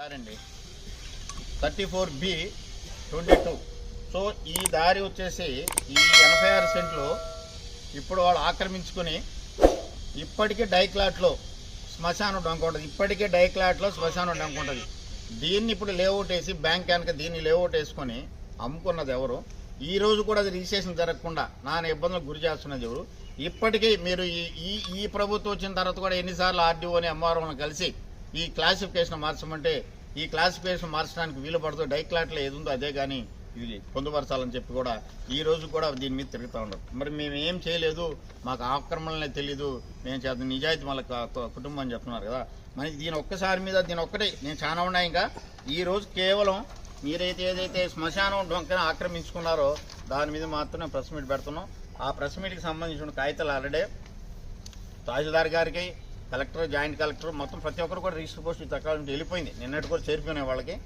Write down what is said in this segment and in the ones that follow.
దారండి. Thirty four B twenty two. So ఈ దారి వచ్చేసి ఈ ఎనభై ఆరు సెంట్లు ఇప్పుడు వాళ్ళు ఆక్రమించుకుని ఇప్పటికే డైక్లాట్లో శ్మశానం డొంక ఉంటుంది. ఇప్పటికే డైక్లాట్లో శ్మశానం డొంక ఉంటుంది. దీన్ని ఇప్పుడు లేఅవుట్ వేసి బ్యాంక్ కనుక దీన్ని లేఅవుట్ వేసుకొని అమ్ముకున్నది ఎవరు? ఈ రోజు కూడా అది రిజిస్ట్రేషన్ జరగకుండా నాన్న ఇబ్బందులకు గురి చేస్తున్నది ఎవరు? ఇప్పటికీ మీరు ఈ ఈ ఈ ప్రభుత్వం వచ్చిన తర్వాత కూడా ఎన్నిసార్లు ఆర్డీఓని ఎంఆర్ఓని కలిసి ఈ క్లాసిఫికేషన్ మార్చమంటే ఈ క్లాసిఫికేషన్ మార్చడానికి వీలు పడదు డైక్లాట్లో ఏది ఉందో అదే కానీ ఇది పొందుపరచాలని చెప్పి కూడా ఈ రోజు కూడా దీని మీద తిరుగుతూ ఉన్నారు. మరి మేము ఏం చేయలేదు? మాకు ఆక్రమణలే తెలీదు. మేము చేద్దాం నిజాయితీ వాళ్ళ కుటుంబం అని చెప్తున్నారు కదా. మరి దీని ఒక్కసారి మీద దీని ఒక్కటే నేను చాలా ఉన్నాయి ఇంకా. ఈ రోజు కేవలం మీరైతే ఏదైతే శ్మశానం డొంకన ఆక్రమించుకున్నారో దాని మీద మాత్రం ప్రెస్ మీట్ పెడుతున్నాం. ఆ ప్రెస్ మీట్కి సంబంధించిన కాగితాలు ఆల్రెడీ తహసీల్దార్ గారికి కలెక్టర్ జాయింట్ కలెక్టర్ మొత్తం ప్రతి ఒక్కరు కూడా రిజిస్టర్ పోస్ట్ తక్కువ నుంచి వెళ్ళిపోయింది. నిన్నటి కూడా చేరిపోయినాయి వాళ్ళకి.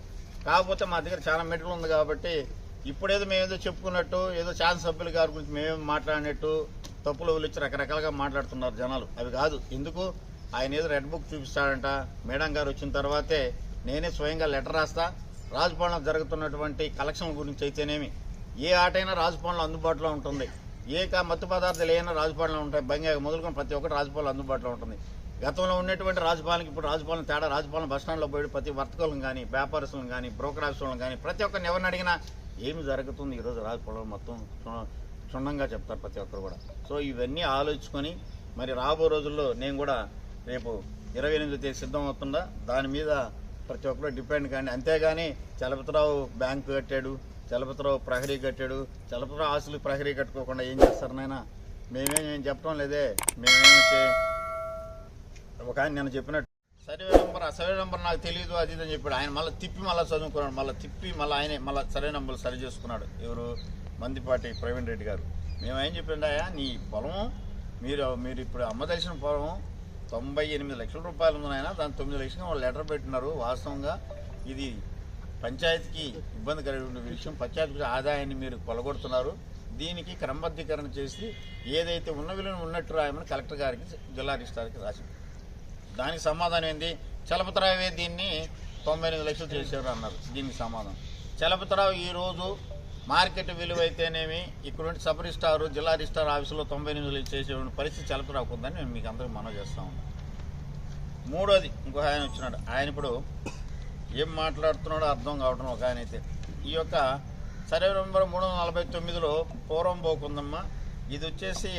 కాకపోతే మా దగ్గర చాలా మెటీరియల్ ఉంది కాబట్టి ఇప్పుడేదో మేమేదో చెప్పుకున్నట్టు ఏదో శాసనసభ్యుల గారి గురించి మేమేం మాట్లాడినట్టు తప్పులు వచ్చి రకరకాలుగా మాట్లాడుతున్నారు జనాలు. అవి కాదు. ఎందుకు? ఆయన ఏదో రెడ్ బుక్ చూపిస్తాడంట. మేడం గారు వచ్చిన తర్వాతే నేనే స్వయంగా లెటర్ రాస్తా. రాజభవన్లో జరుగుతున్నటువంటి కలెక్షన్ గురించి అయితేనేమి? ఏ ఆటైనా రాజభవన్లో అందుబాటులో ఉంటుంది. ఏ మత్తు పదార్థాలు ఏమైనా రాజభవన్లో ఉంటాయి. బంగారు మొదలుకొని ప్రతి ఒక్కటి రాజభవన్లో అందుబాటులో ఉంటుంది. గతంలో ఉన్నటువంటి రాజపాలనకి ఇప్పుడు రాజపాలన తేడా రాజపాలన బస్టాండ్లో పోయి ప్రతి వర్తకులను కానీ వ్యాపారస్తులను కానీ బ్రోకర్ కానీ ప్రతి ఒక్కరిని ఎవరిని అడిగినా ఏమి జరుగుతుంది ఈరోజు రాజపాలన మొత్తం క్షుణ్ణంగా చెప్తారు ప్రతి ఒక్కరు కూడా. సో ఇవన్నీ ఆలోచించుకొని మరి రాబో రోజుల్లో నేను కూడా రేపు ఇరవై ఎనిమిది తేదీ సిద్ధం అవుతుందా దాని మీద ప్రతి ఒక్కరు డిపెండ్ కానీ అంతేగాని చలపతిరావు బ్యాంకు కట్టాడు చలపతిరావు ప్రహరీ కట్టాడు చలపతిరావు ఆస్తులు ప్రహరీ కట్టుకోకుండా ఏం చేస్తారు నాయన? మేమేం చెప్పడం లేదే. మేమేం ఒక ఆయన నేను చెప్పినట్టు. సర్వే నెంబర్ ఆ సర్వే నెంబర్ నాకు తెలియదు అది ఇది అని చెప్పాడు. ఆయన మళ్ళీ తిప్పి మళ్ళీ చదువుకున్నాడు. మళ్ళీ తిప్పి మళ్ళీ ఆయనే మళ్ళీ సర్వే నెంబర్ సరి చేసుకున్నాడు. ఎవరు? మందిపాటి ప్రవీణ్ రెడ్డి గారు. మేము ఏం చెప్పిండాయా నీ పొలం మీరు మీరు ఇప్పుడు అమ్మదలిసిన పొలం తొంభై ఎనిమిది లక్షల రూపాయలు ఉంది ఆయన దాని తొమ్మిది లక్షలు వాళ్ళు లెటర్ పెట్టినారు. వాస్తవంగా ఇది పంచాయతీకి ఇబ్బంది కలిగిన విషయం. పంచాయతీ ఆదాయాన్ని మీరు కొలగొడుతున్నారు. దీనికి క్రమబద్ధీకరణ చేసి ఏదైతే ఉన్న విలువను ఉన్నట్టు రాయమని కలెక్టర్ గారికి జిల్లా రిజిస్ట్రార్కి రాసింది దానికి సమాధానం ఏంది? చలపతరావే దీన్ని తొంభై ఎనిమిది లక్షలు చేశారు అన్నారు. దీనికి సమాధానం. చలపతిరావు ఈ రోజు మార్కెట్ విలువ అయితేనేమి ఇక్కడ నుండి సబ్ రిజిస్టార్ జిల్లా రిజిస్టార్ ఆఫీసులో తొంభై ఎనిమిది లక్షలు పరిస్థితి చలపతిరావుకు ఉందని నేను మీకు అందరికి మనవి చేస్తా ఉన్నాను మూడోది ఇంకో ఆయన వచ్చినాడు. ఆయన ఇప్పుడు ఏం మాట్లాడుతున్నాడో అర్థం కావటం ఒక ఆయన అయితే. ఈ యొక్క సర్వే నెంబర్ మూడు వందల నలభై తొమ్మిదిలో పూర్వం ఉందమ్మా. ఇది వచ్చేసి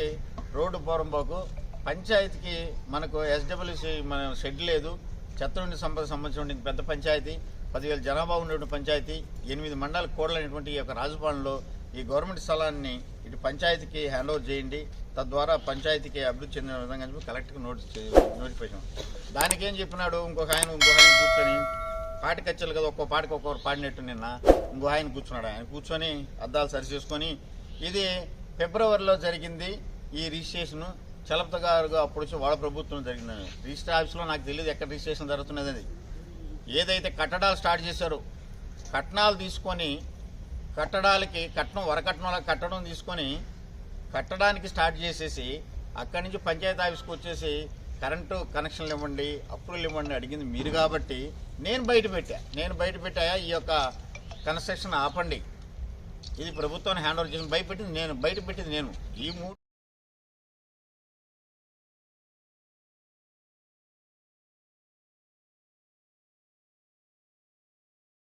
రోడ్డు పూర్వంబోకు పంచాయతీకి మనకు ఎస్డబ్ల్యూసి మన షెడ్ లేదు. చెత్త నుండి సంపద సంబంధించిన పెద్ద పంచాయతీ పదివేల జనాభా ఉన్నటువంటి పంచాయతీ ఎనిమిది మండల కోడలైనటువంటి ఈ యొక్క రాజభవన్లో ఈ గవర్నమెంట్ స్థలాన్ని ఇటు పంచాయతీకి హ్యాండ్ ఓవర్ చేయండి. తద్వారా పంచాయతీకి అభివృద్ధి చెందిన విధంగా చెప్పి కలెక్టర్కి నోటీస్ నోటిఫికేషన్ దానికి ఏం చెప్పినాడు? ఇంకొక ఆయన ఇంకొక ఆయన కూర్చొని పాటి కచ్చలు కదా ఒక్కో పాటికి ఒక్కొక్కరు పాడినట్టు నిన్న ఇంకో ఆయన కూర్చున్నాడు. ఆయన కూర్చొని అద్దాలు సరి చేసుకొని ఇది ఫిబ్రవరిలో జరిగింది ఈ రిజిస్ట్రేషన్. చలపత గారు అప్పుడు వచ్చి వాళ్ళ ప్రభుత్వం జరిగిందని. రిజిస్టర్ ఆఫీస్లో నాకు తెలియదు ఎక్కడ రిజిస్ట్రేషన్ జరుగుతున్నది అది ఏదైతే కట్టడాలు స్టార్ట్ చేశారో కట్నాలు తీసుకొని కట్టడాలకి కట్నం వరకట్నం కట్టడం తీసుకొని కట్టడానికి స్టార్ట్ చేసేసి అక్కడి నుంచి పంచాయతీ ఆఫీస్కి వచ్చేసి కరెంటు కనెక్షన్లు ఇవ్వండి అప్పులు ఇవ్వండి అడిగింది మీరు కాబట్టి నేను బయట పెట్టా. నేను బయట పెట్టాయా ఈ యొక్క కన్స్ట్రక్షన్ ఆపండి. ఇది ప్రభుత్వాన్ని హ్యాండ్ ఓవర్ చేసి భయపెట్టింది నేను బయట పెట్టింది నేను. ఈ మూడు